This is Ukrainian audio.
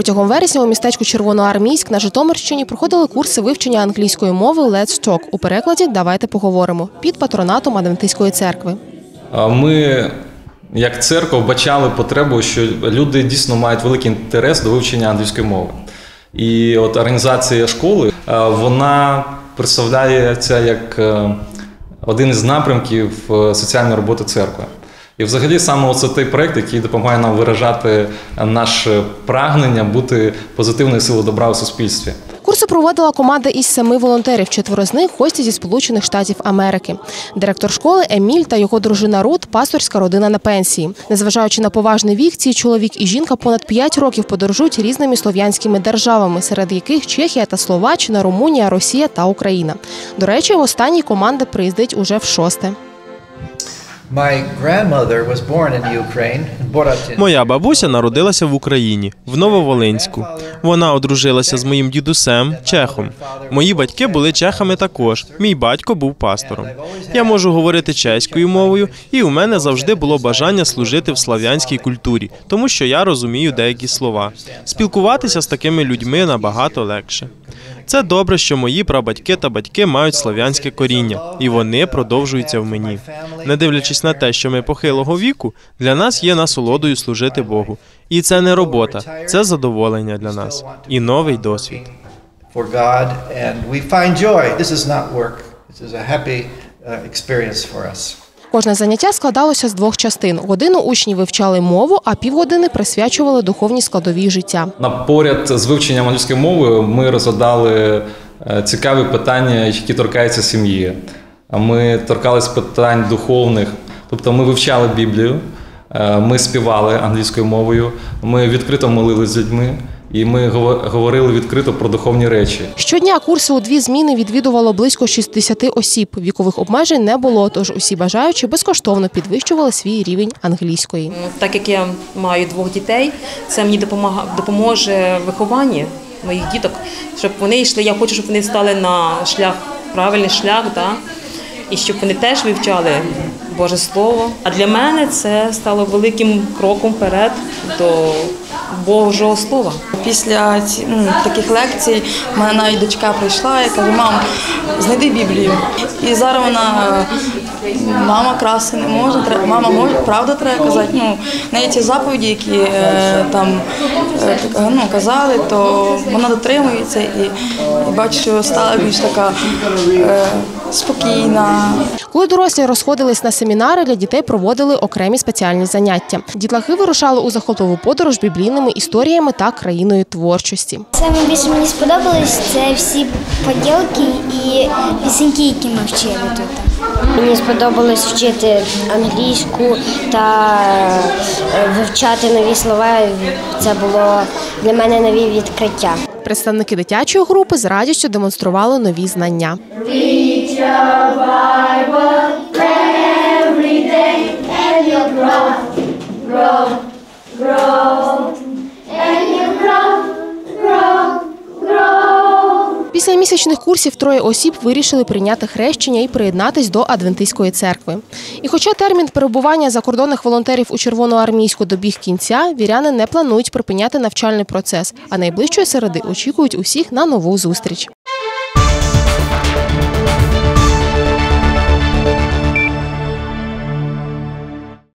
Протягом вересня у містечку Червоноармійськ на Житомирщині проходили курси вивчення англійської мови Let's Talk у перекладі Давайте поговоримо під патронатом Адвентистської церкви. Ми, як церква, вбачали потребу, що люди дійсно мають великий інтерес до вивчення англійської мови. І от організація школи е, вона представляється як е, один із напрямків е, соціальної роботи церкви. І взагалі саме це той проект, який допомагає нам виражати наше прагнення бути позитивною силою добра у суспільстві. Курси проводила команда із семи волонтерів. Четверо з них гості зі Сполучених Штатів Америки. Директор школи Еміль та його дружина Рут пасторська родина на пенсії. Незважаючи на поважний вік, ці чоловік і жінка понад п'ять років подорожують різними слов'янськими державами, серед яких Чехія та Словаччина, Румунія, Росія та Україна. До речі, в останній команда приїздить уже в шосте. Моя бабуся народилася в Україні, в Нововолинську. Вона одружилася з моїм дідусем, чехом. Мої батьки були чехами також. Мій батько був пастором. Я можу говорити чеською мовою, і у мене завжди було бажання служити в слав'янській культурі, тому що я розумію деякі слова. Спілкуватися з такими людьми набагато легше. Це добре, що мої прабатьки та батьки мають слав'янське коріння, і вони продовжуються в мені. Не дивлячись на те, що ми похилого віку, для нас є насолодою служити Богу. І це не робота, це задоволення для нас і новий досвід. uh. Кожне заняття складалося з двох частин. Годину учні вивчали мову, а півгодини присвячували духовній складовій життя. На поряд з вивченням англійської мови ми розглядали е, цікаві питання, які торкаються сім'ї. А Ми торкались питань духовних, тобто ми вивчали Біблію, е, ми співали англійською мовою, ми відкрито молились з людьми, і ми говорили відкрито про духовні речі. Щодня курси у дві зміни відвідувало близько 60 осіб. Вікових обмежень не було, тож усі бажаючі безкоштовно підвищували свій рівень англійської. Так як я маю двох дітей, це мені допоможе вихованні моїх діток, щоб вони йшли. Я хочу, щоб вони стали на шлях, правильний шлях, да? І щоб вони теж вивчали Боже Слово. А для мене це стало великим кроком вперед до Божого Слова. Після ну, таких лекцій мене навіть дочка прийшла і каже, мам, знайди Біблію. І зараз вона мама краси не може, мама може, правда треба казати. Ну, навіть ці заповіді, які е, там е, ну, казали, то вона дотримується і, і бачу, що стала більш така е, спокійна, Коли дорослі розходились на семінари, для дітей проводили окремі спеціальні заняття. Дітлахи вирушали у захопливу подорож біблійними історіями та країною творчості. Саме більше мені сподобалось це всі поділки і пісеньки, які ми вчили тут. Мені сподобалось вчити англійську та е, вивчати нові слова. Це було для мене нові відкриття. Представники дитячої групи з радістю демонстрували нові знання. Після місячних курсів троє осіб вирішили прийняти хрещення і приєднатись до Адвентистської церкви. І хоча термін перебування закордонних волонтерів у Червоноармійську добіг кінця, віряни не планують припиняти навчальний процес, а найближчої середи очікують усіх на нову зустріч.